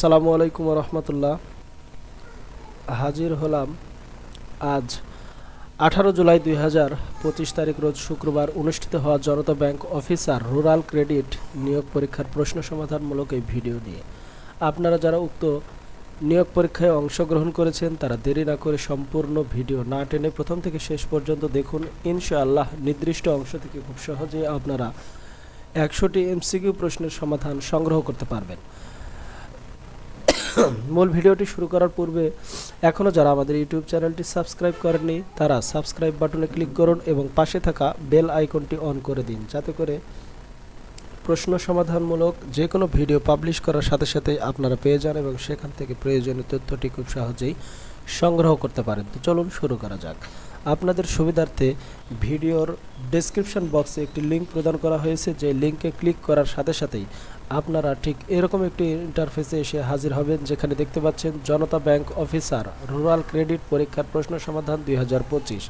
আসসালামু আলাইকুম রহমতুল্লাহ হাজির হলাম আজ আঠারো জুলাই দুই হাজার পঁচিশ তারিখ রোজ শুক্রবার অনুষ্ঠিত হওয়া Janata Bank officer rural credit নিয়োগ পরীক্ষার প্রশ্ন সমাধানমূলক এই ভিডিও নিয়ে। আপনারা যারা উক্ত নিয়োগ পরীক্ষায় অংশগ্রহণ করেছেন, তারা দেরি না করে সম্পূর্ণ ভিডিও না টেনে প্রথম থেকে শেষ পর্যন্ত দেখুন। ইনশাআল্লাহ নির্দিষ্ট অংশ থেকে খুব সহজেই আপনারা একশোটি এমসিকিউ প্রশ্নের সমাধান সংগ্রহ করতে পারবেন। মূল ভিডিওটি শুরু করার পূর্বে এখনও যারা আমাদের ইউটিউব চ্যানেলটি সাবস্ক্রাইব করেননি, তারা সাবস্ক্রাইব বাটনে ক্লিক করুন এবং পাশে থাকা বেল আইকনটি অন করে দিন, যাতে করে প্রশ্ন সমাধানমূলক যে কোনো ভিডিও পাবলিশ করার সাথে সাথে আপনারা পেয়ে যান এবং সেখান থেকে প্রয়োজনীয় তথ্যটি খুব সহজেই সংগ্রহ করতে পারেন। তো চলুন শুরু করা যাক। আপনাদের সুবিধার্থে ভিডিওর ডেসক্রিপশন বক্সে একটি লিঙ্ক প্রদান করা হয়েছে, যে লিঙ্কে ক্লিক করার সাথে সাথেই আপনারা ঠিক এরকম একটি ইন্টারফেসে এসে হাজির হবেন, যেখানে দেখতে পাচ্ছেন Janata Bank officer rural credit পরীক্ষার প্রশ্ন সমাধান দুই হাজার পঁচিশ।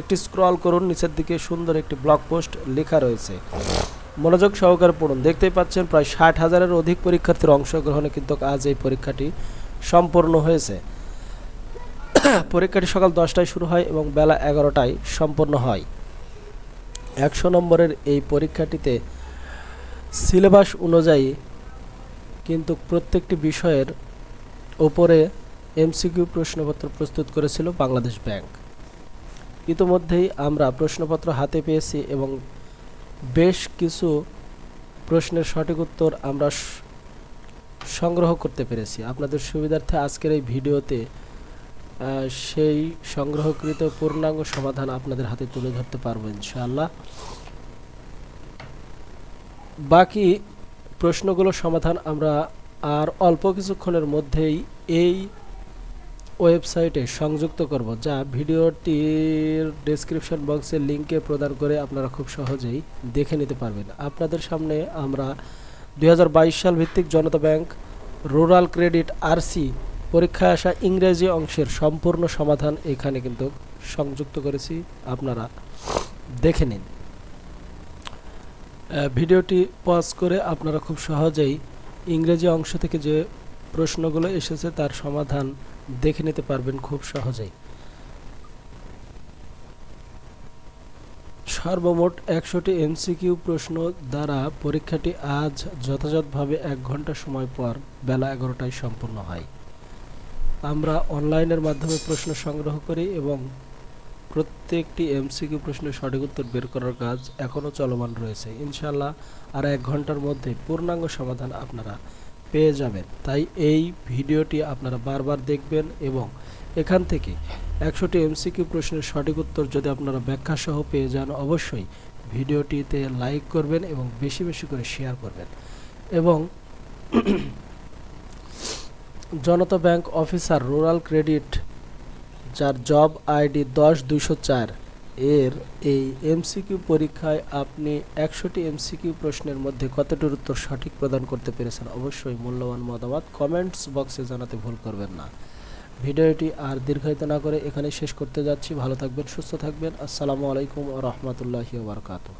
একটি স্ক্রল করুন, নিচের দিকে সুন্দর একটি ব্লগ পোস্ট লেখা রয়েছে। মনোযোগ সহকারে পড়ুন, দেখতেই পাচ্ছেন প্রায় ষাট হাজারের অধিক পরীক্ষার্থীর অংশগ্রহণে কিন্তু আজ এই পরীক্ষাটি সম্পূর্ণ হয়েছে। পরীক্ষাটি সকাল দশটায় শুরু হয় এবং বেলা এগারোটায় সম্পন্ন হয়। একশো নম্বরের এই পরীক্ষাটিতে সিলেবাস অনুযায়ী কিন্তু প্রত্যেকটি বিষয়ের ওপরে এমসিকিউ প্রশ্নপত্র প্রস্তুত করেছিল বাংলাদেশ ব্যাংক। ইতোমধ্যেই আমরা প্রশ্নপত্র হাতে পেয়েছি এবং বেশ কিছু প্রশ্নের সঠিক উত্তর আমরা সংগ্রহ করতে পেরেছি। আপনাদের সুবিধার্থে আজকের এই ভিডিওতে সেই সংগ্রহকৃত পূর্ণাঙ্গ সমাধান আপনাদের হাতে তুলে ধরতে পারব ইনশাআল্লাহ। বাকি প্রশ্নগুলো সমাধান আমরা আর অল্প কিছুক্ষণের মধ্যেই এই ওয়েবসাইটে সংযুক্ত করব, যা ভিডিওটির ডেসক্রিপশন বক্সের লিঙ্কে প্রদান করে আপনারা খুব সহজেই দেখে নিতে পারবেন। আপনাদের সামনে আমরা দুই হাজার বাইশ সাল ভিত্তিক Janata Bank, rural credit, RC পরীক্ষায় আসা ইংরেজি অংশের সম্পূর্ণ সমাধান এখানে কিন্তু সংযুক্ত করেছি। আপনারা দেখে নিন। ভিডিওটি পজ করে আপনারা খুব সহজেই ইংরেজি অংশ থেকে যে প্রশ্নগুলো এসেছে তার সমাধান দেখে নিতে পারবেন খুব সহজেই। সর্বমোট একশোটি এমসিকিউ প্রশ্ন দ্বারা পরীক্ষাটি আজ যথাযথভাবে এক ঘণ্টা সময় পর বেলা এগারোটায় সম্পূর্ণ হয়। আমরা অনলাইনের মাধ্যমে প্রশ্ন সংগ্রহ করি এবং প্রত্যেকটি এমসিকিউ প্রশ্নের সঠিক উত্তর বের করার কাজ এখনও চলমান রয়েছে। ইনশাল্লাহ আর এক ঘণ্টার মধ্যে পূর্ণাঙ্গ সমাধান আপনারা পেয়ে যাবেন। তাই এই ভিডিওটি আপনারা বারবার দেখবেন এবং এখান থেকে একশোটি এমসিকিউ প্রশ্নের সঠিক উত্তর যদি আপনারা ব্যাখ্যা সহ পেয়ে যান অবশ্যই ভিডিওটিতে লাইক করবেন এবং বেশি বেশি করে শেয়ার করবেন। এবং Janata Bank officer rural credit, যার জব আইডি দশ দুইশো চার। এর এই এমসিকিউ পরীক্ষায় আপনি একশোটি এমসিকিউ প্রশ্নের মধ্যে কতটির উত্তর সঠিক প্রদান করতে পেরেছেন? অবশ্যই মূল্যবান মতামত কমেন্টস বক্সে জানাতে ভুল করবেন না। ভিডিওটি আর দীর্ঘায়িত না করে এখানে শেষ করতে যাচ্ছি। ভালো থাকবেন, সুস্থ থাকবেন। আসসালামু আলাইকুম ও রহমতুল্লাহি বারকাতুহ।